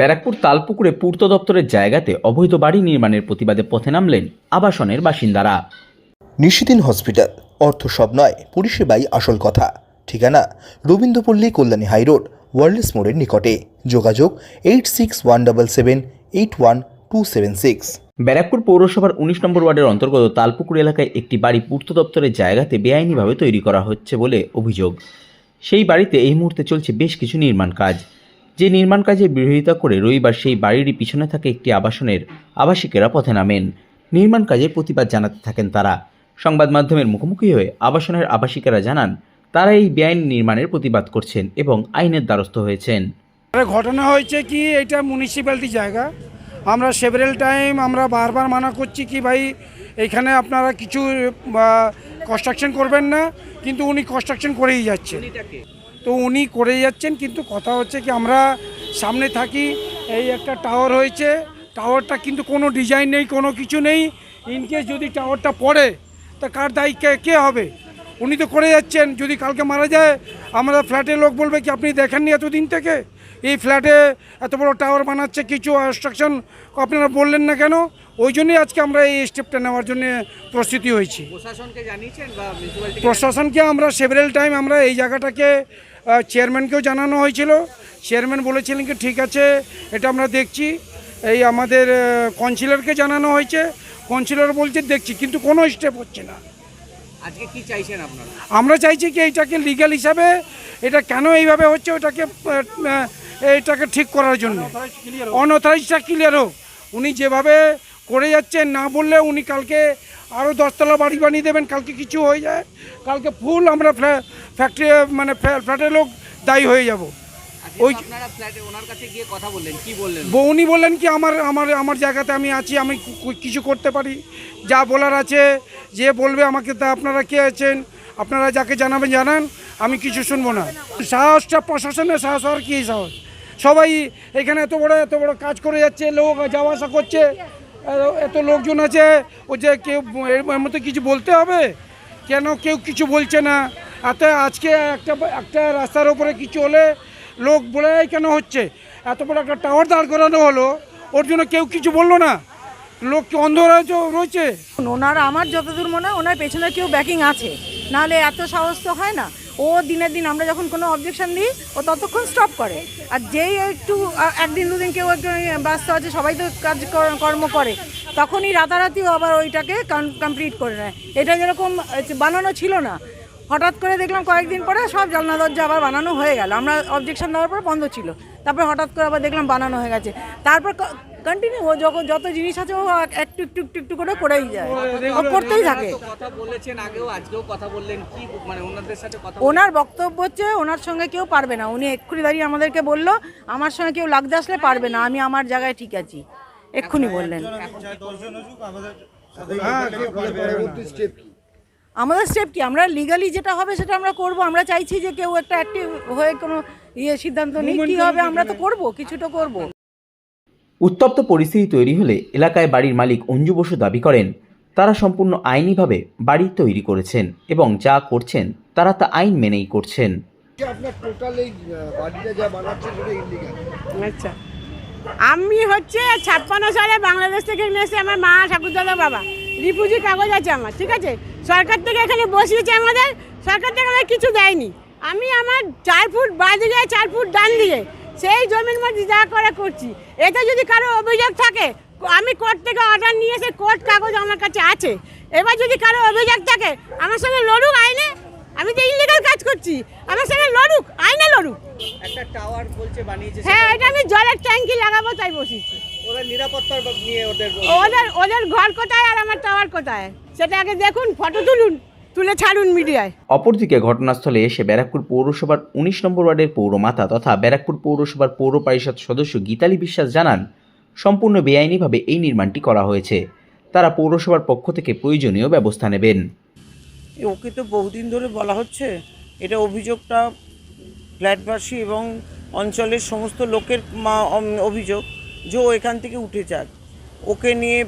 ব্যারাকপুর তালপুকুরে পূর্ত দপ্তরের জায়গাতে অবৈধ বাড়ি নির্মাণের প্রতিবাদে পথে নামলেন আবাসনের বাসিন্দারা। নিশিদিন হসপিটাল অর্থ সব নয় পরিষেবাই আসল কথা। ঠিকানা রবীন্দ্রপল্লী কল্যাণী হাইরোড ওয়ার্ল্ডস মোড়ের নিকটে। যোগাযোগ eight six one double seven eight one two seven six Barrackpore পৌরসভার উনিশ নম্বর ওয়ার্ডের অন্তর্গত তালপুকুর এলাকায় একটি বাড়ি পূর্ত দপ্তরের জায়গাতে বেআইনিভাবে তৈরি করা হচ্ছে বলে অভিযোগ। সেই বাড়িতে এই মুহূর্তে চলছে বেশ কিছু নির্মাণ কাজ। যে নির্মাণ কাজে বিরোধিতা করে রবিবার সেই বাড়িরই পিছনে থাকা একটি আবাসনের, আবাসিকেরা পথে নামেন। নির্মাণ কাজের প্রতিবাদ জানাতে থাকেন তারা। সংবাদ মাধ্যমের মুখোমুখি হয়ে আবাসনের আবাসিকেরা জানান, তারা এই বেআইন নির্মাণের প্রতিবাদ করছেন এবং আইনের দ্বারস্থ হয়েছেন। ঘটনা হয়েছে কি, এটা মিউনিসিপ্যালিটি জায়গা। আমরা সেভারেল টাইম আমরা বারবার মানা করছি কি ভাই, এখানে আপনারা কিছু কনস্ট্রাকশন করবেন না, কিন্তু উনি কনস্ট্রাকশন করেই যাচ্ছেন। তো উনি করে যাচ্ছেন কিন্তু কথা হচ্ছে কি আমরা সামনে থাকি এই একটা টাওয়ার হয়েছে টাওয়ারটা কিন্তু কোনো ডিজাইন নেই কোনো কিছু নেই ইনকেস যদি টাওয়ারটা পড়ে তা কার দায়ী কে কে হবে? উনি তো করে যাচ্ছেন যদি কালকে মারা যায় আমরা ফ্ল্যাটের লোক বলবে কি আপনি দেখেননি এতদিন থেকে? এই ফ্ল্যাটে এত বড় টাওয়ার বানাচ্ছে কিছু কনস্ট্রাকশন আপনারা বললেন না কেন? ওই জন্যই আজকে আমরা এই স্টেপটা নেওয়ার জন্য প্রস্তুতি হয়েছি। প্রশাসনকে জানিয়েছেন বা প্রশাসনকে আমরা সেভারেল টাইম আমরা এই জায়গাটাকে চেয়ারম্যানকেও জানানো হয়েছিল। চেয়ারম্যান বলেছিলেন কি ঠিক আছে এটা আমরা দেখছি। এই আমাদের কাউন্সিলরকে জানানো হয়েছে। কাউন্সিলর বলছে দেখছি। কিন্তু কোনো স্টেপ হচ্ছে না। আজকে কি চাইছেন আপনারা? আমরা চাইছি কি এইটাকে লিগ্যাল হিসাবে এটা কেন এইভাবে হচ্ছে ওটাকে এইটাকে ঠিক করার জন্য। অনথরাইজটা ক্লিয়ার হোক। উনি যেভাবে করে যাচ্ছেন না বললে উনি কালকে আরও দশতলা বাড়ি বানিয়ে দেবেন কালকে কিছু হয়ে যায়। কালকে ফুল আমরা ফ্যাক্টরি মানে ফ্ল্যা- ফ্ল্যাটের লোক দায়ী হয়ে যাব। ওই- কাছে গিয়ে কথা বললেন কি বৌনি বললেন কি আমার আমার আমার জায়গাতে আমি আছি আমি কিছু করতে পারি। যা বলার আছে যে বলবে আমাকে তা আপনারা কে আছেন আপনারা যাকে জানাবেন জানান আমি কিছু শুনব না। সাহসটা প্রশাসনের সাহস আর কি সাহস? সবাই এখানে এত বড় এত বড় কাজ করে যাচ্ছে লোক যাওয়া আসা করছে। এত- লোকজন আছে, ও যে কেউ এর মধ্যে কিছু বলতে হবে? কেন কেউ কিছু বলছে না? এত আজকে একটা একটা রাস্তার ওপরে কিছু হলে লোক বলে কেন হচ্ছে? এত বড় একটা টাওয়ার দাঁড় করানো হলো, ওর জন্য কেউ কিছু বলল না? লোক কি অন্ধ রয়েছে? ওনার আমার যতদূর মনে হয়, ওনার পেছনে কেউ ব্যাকিং আছে। নাহলে এত সাহস তো হয় না। ও দিনের দিন আমরা যখন কোনো অবজেকশন দিই, ও ততক্ষণ স্টপ করে। আর যেই একটু একদিন, দুদিন কেউ একটু ব্যস্ত আছে, সবাই তো কাজ কর- কর্ম করে, তখনই রাতারাতিও আবার ওইটাকে কমপ্লিট করে নেয়। এটা যেরকম বানানো ছিল না। হঠাৎ করে দেখলাম কয়েকদিন পরে সব জানলা দরজা আবার বানানো হয়ে গেল। আমরা অবজেকশন দেওয়ার পর বন্ধ ছিল। তারপর হঠাৎ করে আবার দেখলাম বানানো হয়ে গেছে। তারপর কন্টিনিউ ও যখন যত জিনিস আছে ও একটু একটু একটু একটু করে করেই যায়। ও করতেই থাকে। কথা বলেছেন আগেও আজকেও কথা বললেন। কি মানে ওনাদের সাথে কথা ওনার বক্তব্য হচ্ছে ওনার সঙ্গে কেউ পারবে না। উনি এক্ষুনি দাঁড়িয়ে আমাদেরকে বলল আমার সঙ্গে কেউ লাগতে আসলে পারবে না। আমি আমার জায়গায় ঠিক আছি। এক্ষুনি বললেন। আমাদের স্টেপ কি? আমরা লিগালি যেটা হবে সেটা আমরা করব। আমরা চাইছি যে কেউ একটা অ্যাক্টিভ হয়ে কোনো ইয়ে সিদ্ধান্ত নিই কী হবে আমরা তো করব কিছুটা করব। উত্তপ্ত পরিস্থিতি তৈরি হলে এলাকায় বাড়ির মালিক অঞ্জু বসু দাবি করেন তারা সম্পূর্ণ আইনিভাবে বাড়ি তৈরি করেছেন এবং যা করছেন তারা তা আইন মেনেই করছেন। আচ্ছা। আমি হচ্ছে ছাপ্পান্ন সালে বাংলাদেশ থেকে নিয়ে এসে আমার মা ঠাকুরদাদা বাবা রিফিউজি কাগজ আছে আমার ঠিক আছে? সরকার থেকে এখানে বসিয়েছে আমাদের সরকার থেকে আমাদের কিছু দেয়নি। আমি আমার চার ফুট বাঁ দিকে চার ফুট ডান দিকে সেই জমির মধ্যে যা করে করছি। এতে যদি কারও অভিযোগ থাকে আমি কোর্ট থেকে অর্ডার নিয়ে এসে কোর্ট কাগজ আমার কাছে আছে। এবার যদি কারও অভিযোগ থাকে আমার সঙ্গে লড়ুক আইনে। আমি তো ইলিগাল কাজ করছি আমার সঙ্গে লড়ুক আইনে লড়ুক। একটা টাওয়ার বলছে বানিয়েছে হ্যাঁ এটা আমি জলের ট্যাঙ্কি লাগাবো তাই বসেছি। ওদের নিয়ে ওদের ওদের ওদের ঘর কোথায় আর আমার টাওয়ার কোথায়? সেটা আগে দেখুন ফটো তুলুন। তুলে ছাড়ুন মিডিয়ায়। অপরদিকে ঘটনাস্থলে এসে ব্যারাকপুর পৌরসভার উনিশ নম্বর ওয়ার্ডের পৌরমাতা তথা ব্যারাকপুর পৌরসভার পৌর পরিষদ সদস্য গীতালি বিশ্বাস জানান সম্পূর্ণ বেআইনিভাবে এই নির্মাণটি করা হয়েছে। তারা পৌরসভার পক্ষ থেকে প্রয়োজনীয় ব্যবস্থা নেবেন। ওকে তো বহুদিন ধরে বলা হচ্ছে এটা অভিযোগটা ফ্ল্যাটবাসী এবং অঞ্চলের সমস্ত লোকের মা- অভিযোগ যে ও এখান থেকে উঠে যাক। ওকে নিয়ে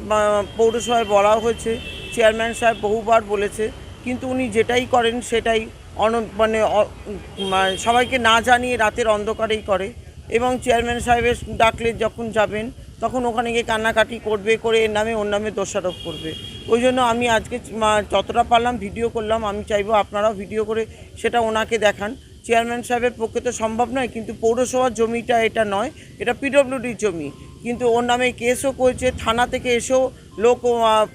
পৌরসভায় বলা হয়েছে চেয়ারম্যান সাহেব বহুবার বলেছে কিন্তু উনি যেটাই করেন সেটাই অন মানে সবাইকে না জানিয়ে রাতের অন্ধকারেই করে। এবং চেয়ারম্যান সাহেবের ডাকলে যখন যাবেন, তখন ওখানে গিয়ে কান্নাকাটি করবে, করে এর নামে ওর নামে দোষারোপ করবে। ওই জন্য আমি আজকে যতটা পারলাম ভিডিও করলাম, আমি চাইব আপনারাও ভিডিও করে সেটা ওনাকে দেখান। চেয়ারম্যান সাহেবের পক্ষে তো সম্ভব নয়, কিন্তু পৌরসভার জমিটা এটা নয়, এটা পিডব্লিউডির জমি। কিন্তু ওর নামে কেসও করেছে, থানা থেকে এসেও লোক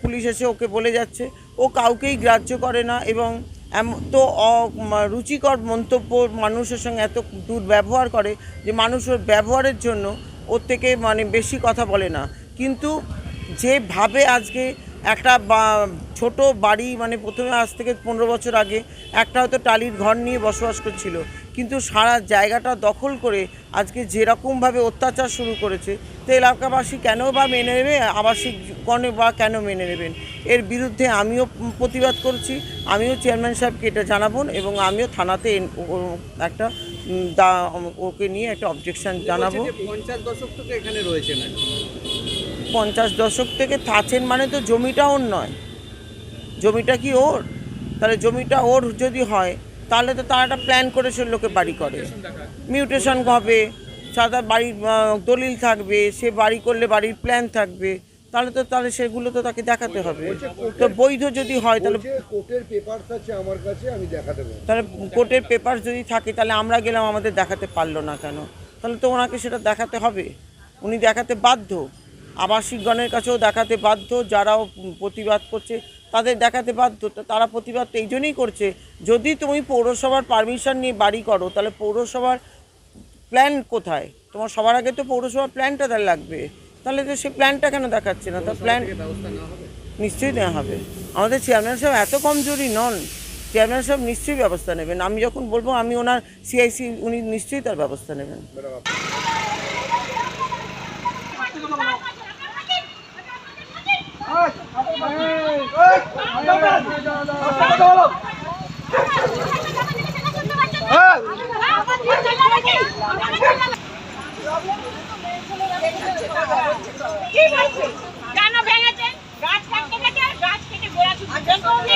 পুলিশ এসে ওকে বলে যাচ্ছে। ও কাউকেই গ্রাহ্য করে না এবং এত রুচিকর মন্তব্য মানুষের সঙ্গে এত দুর্ব্যবহার করে যে মানুষ ওর ব্যবহারের জন্য ওর থেকে মানে বেশি কথা বলে না। কিন্তু যেভাবে আজকে একটা ছোট বাড়ি মানে প্রথমে আজ থেকে পনেরো বছর আগে একটা হয়তো টালির ঘর নিয়ে বসবাস করছিল। কিন্তু সারা জায়গাটা দখল করে আজকে যেরকমভাবে অত্যাচার শুরু করেছে তো এলাকাবাসী কেন বা মেনে নেবে? আবাসিক গণে বা কেন মেনে নেবেন? এর বিরুদ্ধে আমিও প্রতিবাদ করছি। আমিও চেয়ারম্যান সাহেবকে এটা জানাব এবং আমিও থানাতে একটা দা- ওকে নিয়ে একটা অবজেকশন জানাব। পঞ্চাশ দশক থেকে এখানে রয়েছেন আর কি। পঞ্চাশ দশক থেকে থাকছেন মানে তো জমিটা ওর নয়। জমিটা কি ওর? তাহলে জমিটা ওর যদি হয় তাহলে তো তারা একটা প্ল্যান করে সে লোকে বাড়ি করে। মিউটেশন হবে সাদা বাড়ির দলিল থাকবে সে বাড়ি করলে বাড়ির প্ল্যান থাকবে। তাহলে তো তাহলে সেগুলো তো তাকে দেখাতে হবে। তো বৈধ যদি হয় তাহলে কোর্টের পেপারস আছে আমার কাছে আমি দেখাতে তাহলে কোর্টের পেপার যদি থাকে তাহলে আমরা গেলাম আমাদের দেখাতে পারল না কেন? তাহলে তো ওনাকে সেটা দেখাতে হবে। উনি দেখাতে বাধ্য। আবাসিকগণের কাছেও দেখাতে বাধ্য যারাও প্রতিবাদ করছে। তাদের দেখাতে বাধ্য তারা প্রতিবাদ তো এই জন্যই করছে যদি তুমি পৌরসভার পারমিশন নিয়ে বাড়ি করো তাহলে পৌরসভার প্ল্যান কোথায় তোমার সবার আগে তো পৌরসভার প্ল্যানটা তার লাগবে তাহলে তো সে প্ল্যানটা কেন দেখাচ্ছে না তার প্ল্যান নিশ্চয়ই নেওয়া হবে আমাদের চেয়ারম্যান সাহেব এত কমজোরি নন চেয়ারম্যান সাহেব নিশ্চয়ই ব্যবস্থা নেবেন আমি যখন বলব আমি ওনার সিআইসি উনি নিশ্চয়ই তার ব্যবস্থা নেবেন বলছে? কেন ভেঙেছে? গাছ কাটতে গেছে, গাছ কেটে গোড়া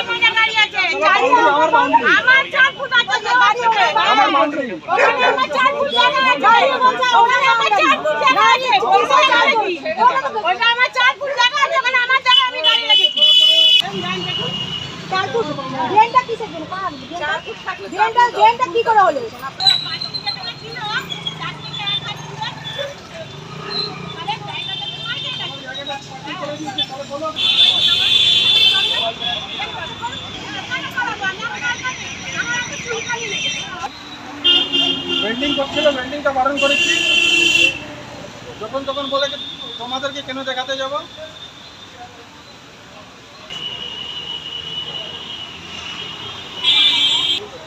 মজা দাঁড়িয়ে আছে। আমার চার ফুট আছে যে গাছে। ওখানে আমার চার ফুট জায়গা আছে। ওখানে আমার চার ফুট জায়গা আছে। ওখানে আমার চার ফুট জায়গা আছে, ওখানে আমার জায়গা আমি গাড়ি রেখেছি। ড্রেনটা কিসের জন্য? কার? ড্রেনটা ড্রেনটা কি করে হলো? ওয়েল্ডিং করছিল ওয়েল্ডিংটা বারণ করেছি। যখন তখন বলে তোমাদেরকে কেন দেখাতে যাব?